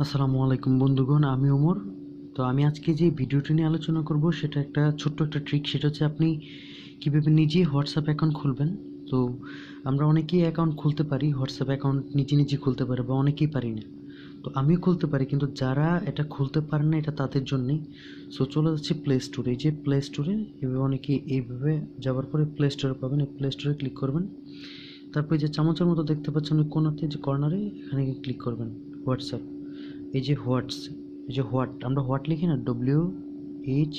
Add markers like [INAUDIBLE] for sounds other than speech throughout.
আসসালামু আলাইকুম বন্ধুগণ, আমি ওমর। তো আমি আজকে যে ভিডিওটি নিয়ে আলোচনা করব, সেটা একটা ছোট্ট একটা ট্রিক সেটা হচ্ছে আপনি কীভাবে নিজেই হোয়াটসঅ্যাপ অ্যাকাউন্ট খুলবেন। তো আমরা অনেকেই অ্যাকাউন্ট খুলতে পারি হোয়াটসঅ্যাপ অ্যাকাউন্ট নিজে নিজে খুলতে পারে বা অনেকেই পারি না। তো আমিও খুলতে পারি, কিন্তু যারা এটা খুলতে পারে না, এটা তাদের জন্যই। সো চলে যাচ্ছে প্লে স্টোরে এই যে প্লে স্টোরে এভাবে অনেকে এইভাবে যাওয়ার পরে প্লে স্টোরে পাবেন। এই প্লে স্টোরে ক্লিক করবেন। তারপরে যে চামচের মতো দেখতে পাচ্ছেন কোনাতে যে কর্নারে এখানে ক্লিক করবেন হোয়াটসঅ্যাপ এই যে হোয়াটস, এই যে হোয়াট, আমরা হোয়াট লিখি না? W H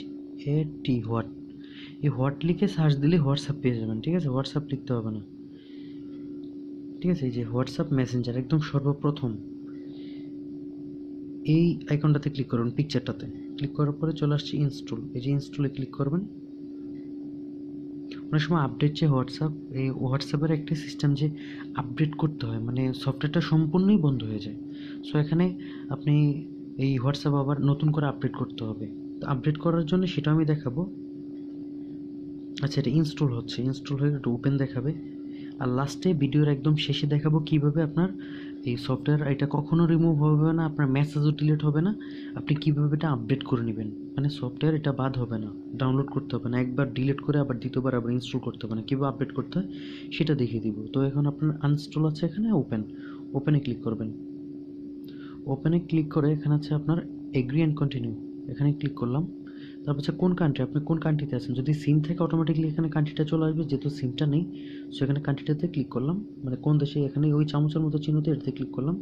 A T what. এই হোয়াট লিখে সার্চ দিলে হোয়াটসঅ্যাপ পেয়ে যাবেন, ঠিক আছে? হোয়াটসঅ্যাপ লিখতে হবে না। ঠিক আছে? এই যে হোয়াটসঅ্যাপ মেসেঞ্জার একদম সর্বপ্রথম। এই আইকনটাতে ক্লিক করুন পিকচারটাতে ক্লিক করার পরে চলে আসছে ইনস্টল এই যে ইনস্টলে ক্লিক করবেন। অনেক সময় আপডেট যে হোয়াটসঅ্যাপ এই হোয়াটসঅ্যাপের একটি সিস্টেম যে আপডেট করতে হয় মানে সফটওয়্যারটা সম্পূর্ণই বন্ধ হয়ে যায়। সো এখানে আপনি এই হোয়াটসঅ্যাপ আবার নতুন করে আপডেট করতে হবে। তো আপডেট করার জন্য সেটা আমি দেখাবো। আচ্ছা এটা ইনস্টল হচ্ছে। ইনস্টল হয়ে একটু ওপেন দেখাবে। আর লাস্টে ভিডিওর একদম শেষে দেখাবো কীভাবে আপনার এই সফটওয়্যার এটা কখনো রিমুভ হবে না, আপনার মেসেজও ডিলিট হবে না। আপনি কীভাবে এটা আপডেট করে নেবেন? মানে সফটওয়্যার এটা বাদ হবে না ডাউনলোড করতে হবে না, একবার ডিলিট করে আবার দ্বিতীয়বার আবার ইনস্টল করতে হবে না, কীভাবে আপডেট করতে হয় সেটা দেখিয়ে দিব। তো এখন আপনার আনস্টল আছে এখানে ওপেন ওপেনে ক্লিক করবেন। ওপেনে ক্লিক করে এখানে আছে আপনার এগ্রি অ্যান্ড কন্টিনিউ এখানে ক্লিক করলাম। তারপর কোন কান্ট্রি আপনি কোন কান্ট্রিতে আছেন? যদি সিম থেকে অটোমেটিকলি এখানে কান্ট্রিটা চলে আসবে, যেহেতু সিমটা নেই সো এখানে কান্ট্রিটাতে ক্লিক করলাম। মানে কোন দেশে, এখানে ওই চামচের মতো চিহ্নতে এটাতে ক্লিক করলাম।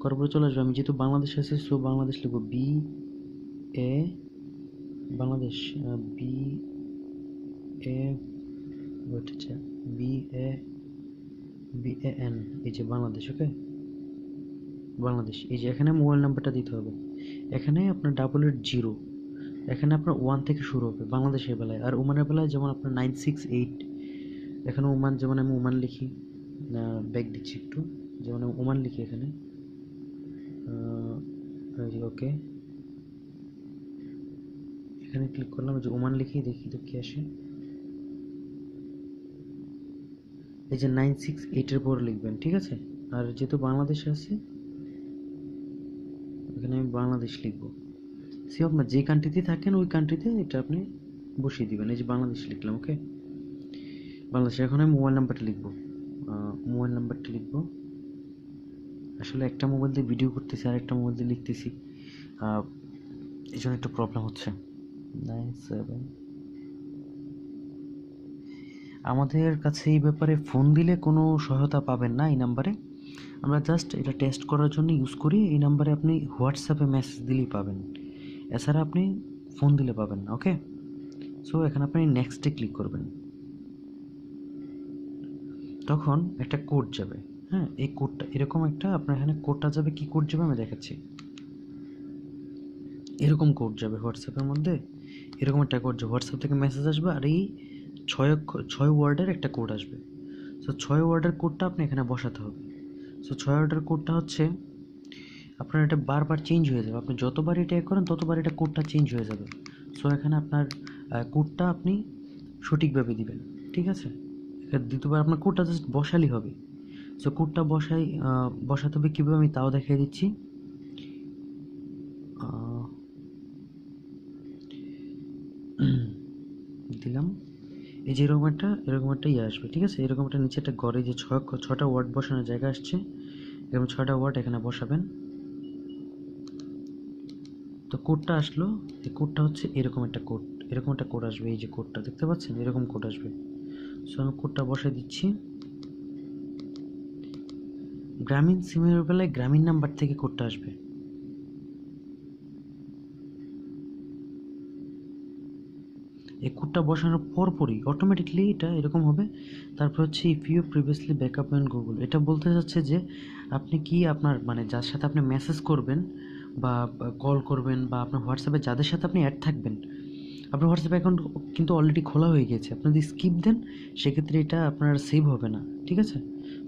করার পরে চলে আসবে, আমি যেহেতু বাংলাদেশে আছি সো বাংলাদেশ লিখব B A Bangladesh B A B A B A N এই যে বাংলাদেশ ওকে বাংলাদেশ, এই যে এখানে মোবাইল নাম্বারটা দিতে হবে। এখানে আপনার ডাবল এইট জিরো এখানে আপনার ওয়ান থেকে শুরু হবে, বাংলাদেশের বেলায়। আর ওমানের বেলায় যেমন আপনার নাইন সিক্স এইট এখানে ওমান যেমন আমি ওমান লিখি ব্যাগ দিচ্ছি একটু, যেমন আমি ওমান লিখি এখানে। ওকে এখানে ক্লিক করলাম যে ওমান লিখি, দেখি তো কি আসে। এই যে নাইন সিক্স এইটের পর লিখবেন, ঠিক আছে? আর যেহেতু বাংলাদেশে আছে, এখানে আমি বাংলাদেশ লিখব। সে আপনার যে কান্ট্রিতে থাকেন, ওই কান্ট্রিতে এটা আপনি বসিয়ে দিবেন। এই যে বাংলাদেশ লিখলাম ওকে বাংলাদেশ, এখন আমি মোবাইল নাম্বারটা লিখব। মোবাইল নাম্বারটা লিখব। আসলে একটা মোবাইল দিয়ে ভিডিও করতেছি, আর একটা মোবাইল দিয়ে লিখতেছি। এই জন্য একটু প্রবলেম হচ্ছে। নাইন সেভেন আমাদের কাছে এই ব্যাপারে ফোন দিলে কোনো সহায়তা পাবেন না এই নাম্বারে আমরা জাস্ট এটা টেস্ট করার জন্য ইউজ করি। এই নাম্বারে আপনি হোয়াটসঅ্যাপে মেসেজ দিলেই পাবেন। এছাড়া আপনি ফোন দিলে পাবেন না ওকে সো এখানে আপনি নেক্সটে ক্লিক করবেন। তখন একটা কোড যাবে হ্যাঁ? এই কোডটা এরকম একটা, আপনার এখানে কোডটা যাবে, কি কোড যাবে আমি দেখাচ্ছি। এরকম কোড যাবে হোয়াটসঅ্যাপের মধ্যে, এরকম একটা কোড যাবে। হোয়াটসঅ্যাপ থেকে মেসেজ আসবে আর এই ছয় ছয় ওয়ার্ডের একটা কোড আসবে। সো ছয় ওয়ার্ডের কোডটা আপনি এখানে বসাতে হবে। সো ছয় ওয়ার্ডের কোডটা হচ্ছে আপনার এটা বারবার চেঞ্জ হয়ে যাবে। আপনি যতবার এটা করেন, ততবার এটা কোডটা চেঞ্জ হয়ে যাবে। সো এখানে আপনার কোডটা আপনি সঠিকভাবে দিবেন, ঠিক আছে? দ্বিতীয়বার আপনার কোডটা জাস্ট বসালেই হবে। সো কোডটা বসাই বসাতে হবে কীভাবে আমি তাও দেখিয়ে দিচ্ছি। [CLEARS THROAT] দিলাম। এই যে এরকম একটা এরকম একটা ইয়ে আসবে, ঠিক আছে? এরকম একটা নিচে একটা ঘরে যে ছটা ওয়ার্ড বসানোর জায়গা আসছে। এরকম ছটা ওয়ার্ড এখানে বসাবেন। তো কোডটা আসলো এই কোডটা হচ্ছে এরকম একটা কোড, এরকম একটা কোড আসবে, এই যে কোডটা দেখতে পাচ্ছেন? এরকম কোড আসবে। সো আমি কোডটা বসাই দিচ্ছি। গ্রামীণ সিমের বেলায় গ্রামীণ নাম্বার থেকে কোডটা আসবে। এই কোডটা বসানোর পরপরই অটোমেটিকলি এটা এরকম হবে। তারপর হচ্ছে if you previously backup and Google এটা বলতে যাচ্ছে যে, আপনি কি আপনার মানে যার সাথে আপনি মেসেজ করবেন বা কল করবেন বা আপনার হোয়াটসঅ্যাপে যাদের সাথে আপনি অ্যাড থাকবেন, আপনার হোয়াটসঅ্যাপ অ্যাকাউন্ট কিন্তু অলরেডি খোলা হয়ে গেছে। আপনি যদি স্কিপ দেন, সেক্ষেত্রে এটা আপনার সেভ হবে না, ঠিক আছে?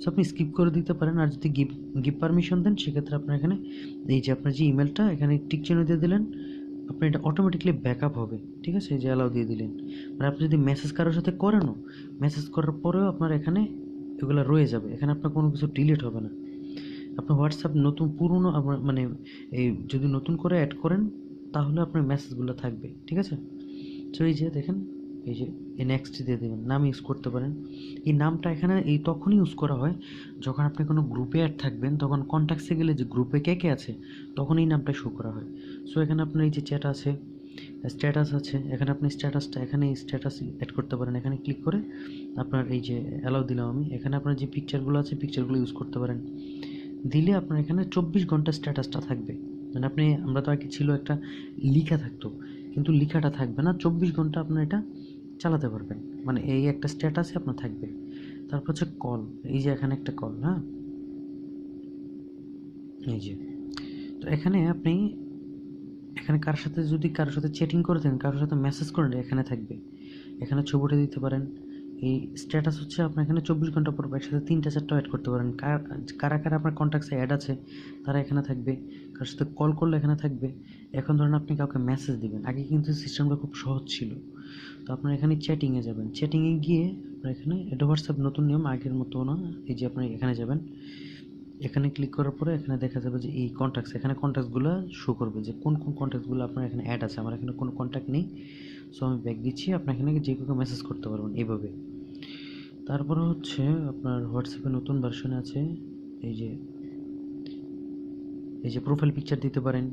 সো আপনি স্কিপ করে দিতে পারেন আর যদি গিভ গিভ পারমিশন দেন, সেক্ষেত্রে আপনার এখানে এই যে আপনার যে ইমেলটা এখানে টিক চিহ্ন দিয়ে দিলেন আপনি এটা অটোমেটিকলি ব্যাকআপ হবে, ঠিক আছে? যে অ্যালাউ দিয়ে দিলেন। মানে আপনি যদি মেসেজ কারোর সাথে করেনও মেসেজ করার পরেও আপনার এখানে এগুলো রয়ে যাবে, এখানে আপনার কোনো কিছু ডিলিট হবে না। আপনি হোয়াটসঅ্যাপ নতুন পুরনো মানে এই যদি নতুন করে অ্যাড করেন, তাহলে আপনার মেসেজগুলো থাকবে, ঠিক আছে? তো এই যে দেখেন, এই যে এই নেক্সট দিয়ে দেবেন, নাম ইউজ করতে পারেন। এই নামটা এখানে এই তখনই ইউজ করা হয় যখন আপনি কোনো গ্রুপে অ্যাড থাকবেন, তখন কন্ট্যাক্টসে গেলে যে গ্রুপে কে কে আছে, তখন এই নামটা শো করা হয়। সো এখানে আপনার এই যে চ্যাট আছে স্ট্যাটাস আছে, এখানে আপনি স্ট্যাটাসটা এখানে স্ট্যাটাস অ্যাড করতে পারেন, এখানে ক্লিক করে আপনার এই যে অ্যালাউ দিলাম আমি, এখানে আপনার যে পিকচারগুলো আছে পিকচারগুলো ইউজ করতে পারেন। দিলে আপনার এখানে চব্বিশ ঘণ্টা স্ট্যাটাসটা থাকবে। মানে আপনি, আমরা তো আগে ছিল একটা লিখা থাকতো, কিন্তু লিখাটা থাকবে না। চব্বিশ ঘণ্টা আপনার এটা চালাতে পারবেন। মানে এই একটা স্ট্যাটাসে আপনার থাকবে। তারপর হচ্ছে কল এই যে এখানে একটা কল হ্যাঁ? এই যে। তো এখানে আপনি, এখানে কারোর সাথে যদি কারোর সাথে চ্যাটিং করে দেন কারোর সাথে মেসেজ করেন এখানে থাকবে। এখানে ছবিটা দিতে পারেন। এই স্ট্যাটাস হচ্ছে আপনার এখানে চব্বিশ ঘণ্টা পর একসাথে তিনটা চারটা অ্যাড করতে পারেন। কার- কারা কারা আপনার কন্ট্যাক্টসে অ্যাড আছে, তারা এখানে থাকবে। কারোর সাথে কল করলে এখানে থাকবে। এখন ধরুন আপনি কাউকে মেসেজ দেবেন, আগে কিন্তু সিস্টেমটা খুব সহজ ছিল। তো আপনার এখানে চ্যাটিংয়ে যাবেন। চ্যাটিংয়ে গিয়ে আপনার এখানে এটা হোয়াটসঅ্যাপ নতুন নিয়ম, আগের মতো না, এই যে আপনি এখানে যাবেন। এখানে ক্লিক করার পরে এখানে দেখা যাবে যে এই কন্ট্যাক্টস এখানে কন্ট্যাক্টসগুলো শো করবে যে কোন কোন কন্ট্যাক্টসগুলো আপনার এখানে অ্যাড আছে। আমার এখানে কোনো কন্ট্যাক্ট নেই। সো আমি ব্যাক দিচ্ছি আপনি এখানে যে কাউকে মেসেজ করতে পারবেন এইভাবে তারপরে হচ্ছে আপনার হোয়াটসঅ্যাপে নতুন ভার্সন আছে, এই যে এই যে প্রোফাইল পিকচার দিতে পারেন।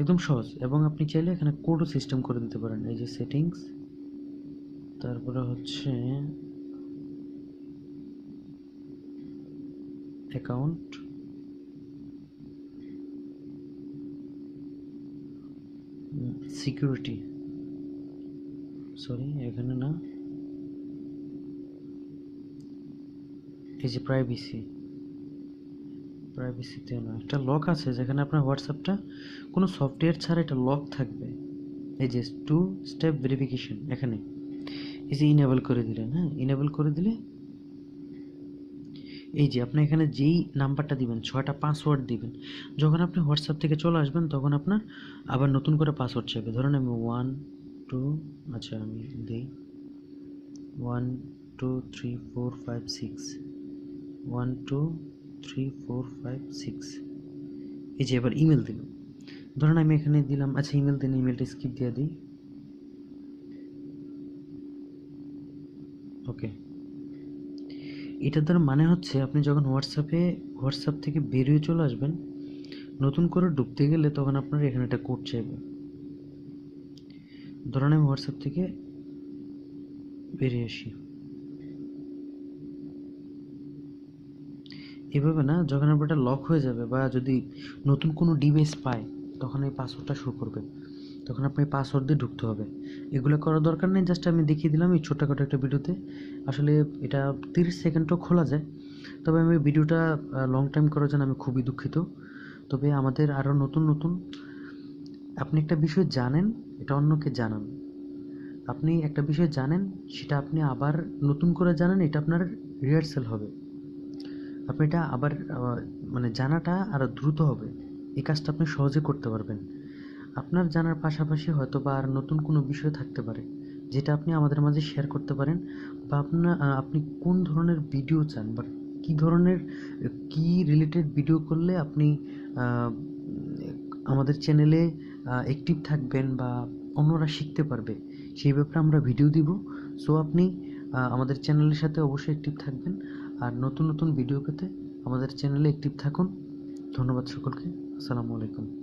একদম সহজ, এবং আপনি চাইলে এখানে কোডও সিস্টেম করে দিতে পারেন, এই যে সেটিংস তারপরে হচ্ছে অ্যাকাউন্ট সিকিউরিটি। সরি, এখানে না। এই যে প্রাইভেসি। প্রাইভেসিতে না, একটা লক আছে যেখানে আপনার হোয়াটসঅ্যাপটা কোনো সফটওয়্যার ছাড়া এটা লক থাকবে। এই যে টু স্টেপ ভেরিফিকেশন এখানে। এই যে ইনেবল করে দিলেন হ্যাঁ? ইনেবল করে দিলে এই যে আপনি এখানে যেই নাম্বারটা দিবেন, ছয়টা পাসওয়ার্ড দিবেন, যখন আপনি হোয়াটসঅ্যাপ থেকে চলে আসবেন, তখন আপনার আবার নতুন করে পাসওয়ার্ড চাইবে। ধরেন আমি ওয়ান টু আচ্ছা আমি দিই। One two three four five six one two three four five six এই যে এবার ইমেল দিলাম। ধরেন আমি এখানে দিলাম আচ্ছা ইমেল দিন ইমেলটা স্কিপ দিয়ে দিই। ওকে এটার দ্বারা মানে হচ্ছে আপনি যখন হোয়াটসঅ্যাপে হোয়াটসঅ্যাপ থেকে বেরিয়ে চলে আসবেন, নতুন করে ডুবতে গেলে তখন আপনার এখানে একটা কোড চাইবে। ধরেন আমি হোয়াটসঅ্যাপ থেকে বেরিয়ে আসি। এভাবে না, যখন আপনার এটা লক হয়ে যাবে বা যদি নতুন কোনো ডিভাইস পায়, তখন এই পাসওয়ার্ডটা শুরু করবে। তখন আপনি পাসওয়ার্ড দিয়ে ঢুকতে হবে। এগুলো করার দরকার নেই জাস্ট আমি দেখিয়ে দিলাম এই ছোট্টখাটো একটা ভিডিওতে। আসলে এটা তিরিশ সেকেন্ডও খোলা যায়। তবে আমি ভিডিওটা লং টাইম করার জন্য আমি খুবই দুঃখিত। তবে আমাদের আরও নতুন নতুন, আপনি একটা বিষয় জানেন, এটা অন্যকে জানান। আপনি একটা বিষয় জানেন, সেটা আপনি আবার নতুন করে জানেন, এটা আপনার রিহার্সেল হবে। আপনি এটা আবার মানে জানাটা আরও দ্রুত হবে। এই কাজটা আপনি সহজে করতে পারবেন। আপনার জানার পাশাপাশি হয়তো বা আর নতুন কোনো বিষয় থাকতে পারে, যেটা আপনি আমাদের মাঝে শেয়ার করতে পারেন বা আপনার আপনি কোন ধরনের ভিডিও চান বা কী ধরনের কি রিলেটেড ভিডিও করলে আপনি আমাদের চ্যানেলে অ্যাক্টিভ থাকবেন বা অন্যরা শিখতে পারবে, সেই ব্যাপারে আমরা ভিডিও দিব। সো আপনি আমাদের চ্যানেলের সাথে অবশ্যই অ্যাক্টিভ থাকবেন আর নতুন নতুন ভিডিও পেতে আমাদের চ্যানেলে অ্যাক্টিভ থাকুন। ধন্যবাদ সকলকে। আসসালামু আলাইকুম।